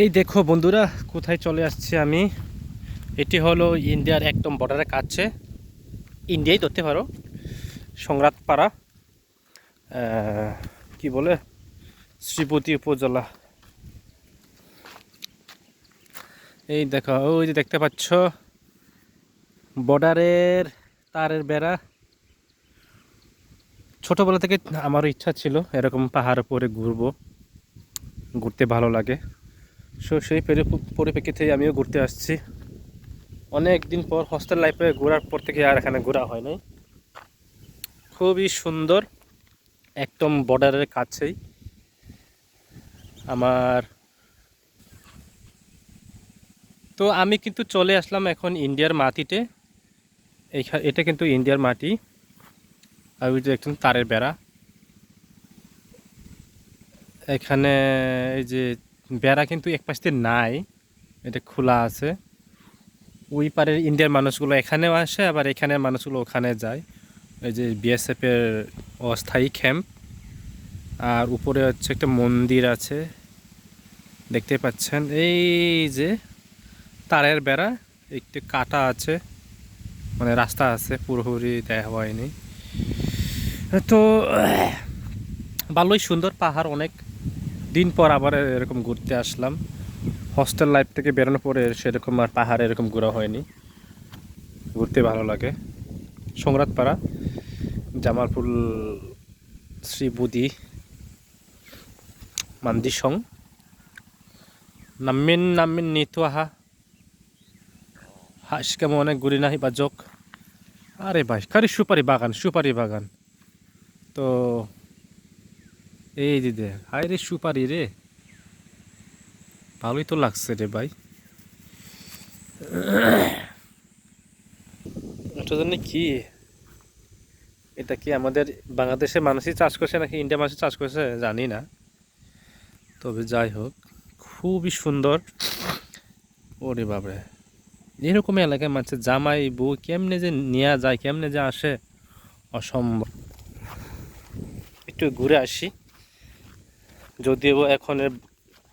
এই দেখো বন্ধুরা, কোথায় চলে আসছি আমি? এটি হলো ইন্ডিয়ার একদম বর্ডারের কাছে। ইন্ডিয়াই ধরতে পারো। সংরাতপাড়া কি বলে? শ্রীপতি উপজেলা। এই দেখো, ওই যে দেখতে পাচ্ছ বর্ডারের তারের বেড়া। ছোটোবেলা থেকে আমারও ইচ্ছা ছিল এরকম পাহাড় উপরে ঘুরবো, ঘুরতে ভালো লাগে। সো সেই পরিপ্রেক্ষিতে আমিও ঘুরতে আসছি। অনেক দিন পর হস্টেল লাইফে ঘোরার পর থেকে আর এখানে ঘোরা হয় নাই। খুবই সুন্দর, একদম বর্ডারের কাছেই। আমার তো আমি কিন্তু চলে আসলাম এখন ইন্ডিয়ার মাটিতে। এটা কিন্তু ইন্ডিয়ার মাটি। আর ওই যে তারের বেড়া। এখানে এই যে বেড়া কিন্তু এক পাশ দিয়ে নাই, এটা খোলা আছে। ওই পারের ইন্ডিয়ার মানুষগুলো এখানেও আসে, আবার এখানের মানুষগুলো ওখানে যায়। এই যে বিএসএফের অস্থায়ী ক্যাম্প আর উপরে হচ্ছে একটা মন্দির আছে। দেখতে পাচ্ছেন, এই যে তারের বেড়া, একটু কাটা আছে। মানে রাস্তা আছে, পুরোপুরি দেখা হয়নি। তো ভালোই সুন্দর পাহাড়, অনেক দিন পর আবার এরকম ঘুরতে আসলাম। হস্টেল লাইফ থেকে বেরোনোর পরে সেরকম আর পাহাড়ে এরকম ঘোরা হয়নি। ঘুরতে ভালো লাগে। সংরাতপাড়া জামালপুর শ্রী বুদি মান্দিসং নামিন নামিন নিতু আহা হাস কেমন অনেক ঘুরি নাহি বাজক আরে ভাই, খালি সুপারি বাগান সুপারি বাগান। তো এই দিদে হায় রে সুপারি রে। ভালোই তো লাগছে রে ভাই। এটা জন্য কি? এটা কি আমাদের বাংলাদেশের মানুষই চাষ করছে নাকি ইন্ডিয়া মানুষই চাষ করছে? জানি না। তবে যাই হোক, খুবই সুন্দর। ওরে বাবরে এরকম এলাকায় মানুষের জামাই, বউ কেমনে যে নেওয়া যায়, কেমনে যে আসে, অসম্ভব। একটু ঘুরে আসি। যদিও এখন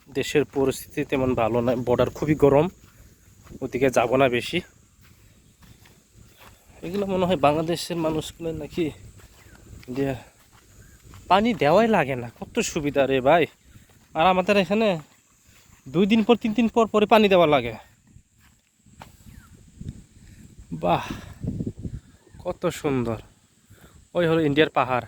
দেশের পরিস্থিতি তেমন ভালো না বর্ডার খুবই গরম, ওদিকে যাব না বেশি। এগুলো মনে হয় বাংলাদেশের মানুষগুলো নাকি যে পানি দেওয়াই লাগে না, কত সুবিধা রে ভাই। আর আমাদের এখানে দুই দিন পর, তিন দিন পর পরে পানি দেওয়া লাগে। বাহ, কত সুন্দর। ওই হলো ইন্ডিয়ার পাহাড়।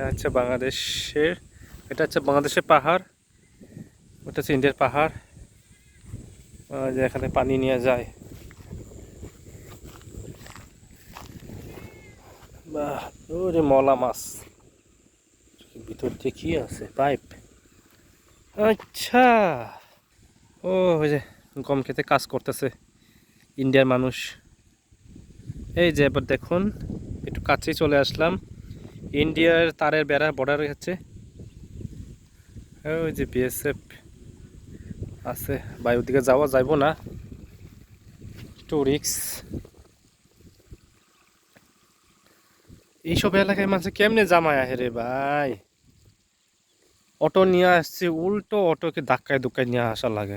এটা হচ্ছে বাংলাদেশের, এটা হচ্ছে বাংলাদেশের পাহাড় ওটা হচ্ছে ইন্ডিয়ার পাহাড়। এখানে পানি নিয়ে যায়। বাহ মলা মাছ। ভিতর দিয়ে কি আছে? পাইপ। আচ্ছা। ও, ওই যে গম খেতে কাজ করতেছে ইন্ডিয়ার মানুষ। এই যে এবার দেখুন, একটু কাছেই চলে আসলাম। ইন্ডিয়ার তারের বেড়া বর্ডার হচ্ছে। ওই যে বিএসএফ আছে, ভাই, ওদিকে যাওয়া যাইব না। একটু রিক্স এইসব এলাকায় মানুষ কেমনে জামায় আহে রে ভাই? অটো নিয়ে আসছে, উল্টো অটোকে ধাক্কায় ধুক্কায় নিয়ে আসা লাগে।